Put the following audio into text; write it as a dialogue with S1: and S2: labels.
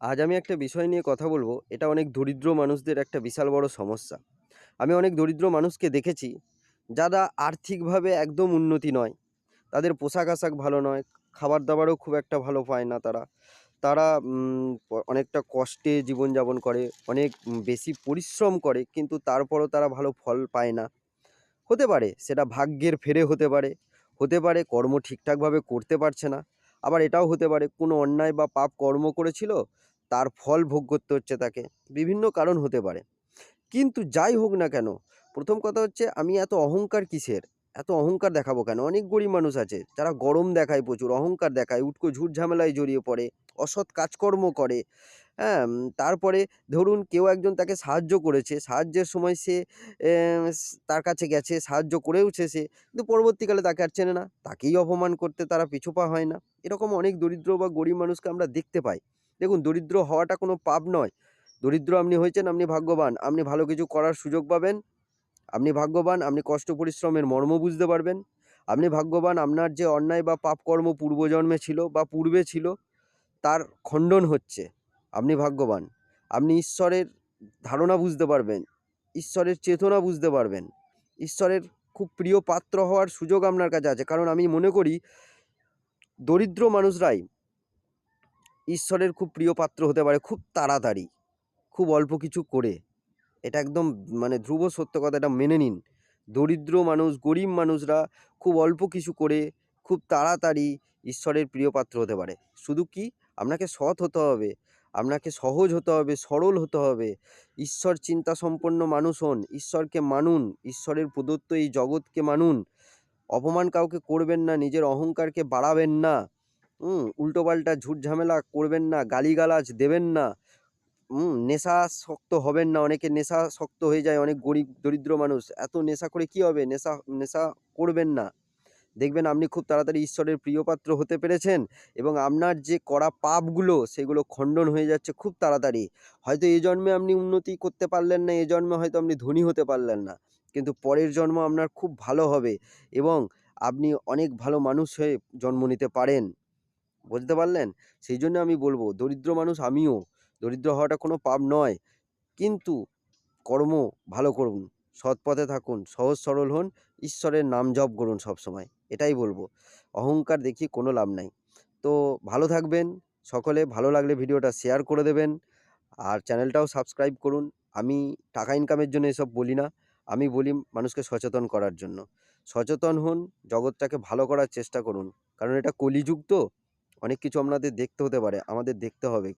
S1: আজ আমি একটা বিষয় নিয়ে কথা বলব। এটা অনেক দরিদ্র মানুষদের একটা বিশাল বড় সমস্যা। আমি অনেক দরিদ্র মানুষকে দেখেছি, যারা আর্থিকভাবে একদম উন্নতি নয়। তাদের পোশাক আশাক ভালো নয় খাবার দাবারও খুব একটা ভালো পায় না তারা। তারা অনেকটা কষ্টে জীবনযাপন করে, অনেক বেশি পরিশ্রম করে, কিন্তু তারপরও তারা ভালো ফল পায় না। হতে পারে, সেটা ভাগ্যের ফেরে হতে পারে। হতে পারে, কর্ম ঠিকঠাকভাবে করতে পারছে না। আবার এটাও হতে পারে, কোনো অন্যায় বা পাপ কর্ম করেছিল তার ফল ভোগ করতে হচ্ছে তাকে। বিভিন্ন কারণ হতে পারে। কিন্তু যাই হোক না কেন, প্রথম কথা হচ্ছে আমি এত অহংকার কিসের? এত অহংকার দেখাবো কেন? অনেক গরিব মানুষ আছে, যারা গরম দেখায় প্রচুর, অহংকার দেখায়, উটকো ঝুট ঝামেলায় জড়িয়ে পড়ে, অসৎ কাজকর্ম করে হ্যাঁ তারপরে ধরুন কেউ একজন তাকে সাহায্য করেছে, সাহায্যের সময় সে তার কাছে গেছে, সাহায্য করেওছে সে কিন্তু পরবর্তীকালে তাকে আর চেনে না। তাকেই অপমান করতে তারা পিছুপা হয় না। এরকম অনেক দরিদ্র বা গরিব মানুষকে আমরা দেখতে পাই। দেখুন, দরিদ্র হওয়াটা কোনো পাপ নয়। দরিদ্র আপনি হয়েছেন, আপনি ভাগ্যবান। আপনি ভালো কিছু করার সুযোগ পাবেন। আপনি ভাগ্যবান, আপনি কষ্ট, পরিশ্রমের মর্ম বুঝতে পারবেন। আপনি ভাগ্যবান, আপনার যে অন্যায় বা পাপ কর্ম পূর্বজন্মে ছিল বা পূর্বে ছিল, তার খণ্ডন হচ্ছে। আপনি ভাগ্যবান। আপনি ঈশ্বরের ধারণা বুঝতে পারবেন, ঈশ্বরের চেতনা বুঝতে পারবেন। ঈশ্বরের খুব প্রিয় পাত্র হওয়ার সুযোগ আপনার কাছে আছে। কারণ আমি মনে করি, দরিদ্র মানুষরাই ঈশ্বরের খুব প্রিয় পাত্র হতে পারে খুব তাড়াতাড়ি, খুব অল্প কিছু করে। এটা একদম মানে ধ্রুব সত্য কথা, এটা মেনে নিন। দরিদ্র মানুষ, গরিব মানুষরা খুব অল্প কিছু করে, খুব তাড়াতাড়ি ঈশ্বরের প্রিয় পাত্র হতে পারে। শুধু কি? আপনাকে সৎ হতে হবে, আপনাকে সহজ হতে হবে, সরল হতে হবে। ঈশ্বর চিন্তা সম্পন্ন মানুষ হন, ঈশ্বরকে মানুন, ঈশ্বরের প্রদত্ত এই জগৎকে মানুন। অপমান কাউকে করবেন না, নিজের অহংকারকে বাড়াবেন না। উল্টোপাল্টা ঝুট ঝামেলা করবেন না, গালিগালাজ দেবেন না। হুম নেশাসক্ত হবেন না, অনেকে নেশা শক্ত হয়ে যায়, অনেক গরিব দরিদ্র মানুষ। এত নেশা করে কি হবে? নেশা নেশা করবেন না। দেখবেন আপনি খুব তাড়াতাড়ি ঈশ্বরের প্রিয়পাত্র হতে পেরেছেন এবং আপনার যে করা পাপগুলো, সেগুলো খণ্ডন হয়ে যাচ্ছে খুব তাড়াতাড়ি। হয়তো এই জন্মে আপনি উন্নতি করতে পারলেন না এই জন্মে হয়তো আপনি ধনী হতে পারলেন না। কিন্তু পরের জন্ম আপনার খুব ভালো হবে এবং আপনি অনেক ভালো মানুষ হয়ে জন্ম নিতে পারেন। বুঝতে পারলেন? সেই জন্য আমি বলব, দরিদ্র মানুষ আমিও, দরিদ্র হওয়াটা কোনো পাপ নয়। কিন্তু কর্ম ভালো করুন, সৎ পথে থাকুন, সহজ সরল হন, ঈশ্বরের নাম জপ করুন সবসময়, এটাই বলব। অহংকার দেখি কোনো লাভ নাই। তো ভালো থাকবেন, সকলে ভালো লাগলে ভিডিওটা শেয়ার করে দেবেন, আর চ্যানেলটাও সাবস্ক্রাইব করুন। আমি টাকা ইনকামের জন্য এসব বলি না, আমি বলি মানুষকে সচেতন করার জন্য। সচেতন হন, জগৎটাকে ভালো করার চেষ্টা করুন, কারণ এটা কলিযুগ তো। অনেক কিছু আপনাদের দেখতে হতে পারে আমাদের দেখতে হবে।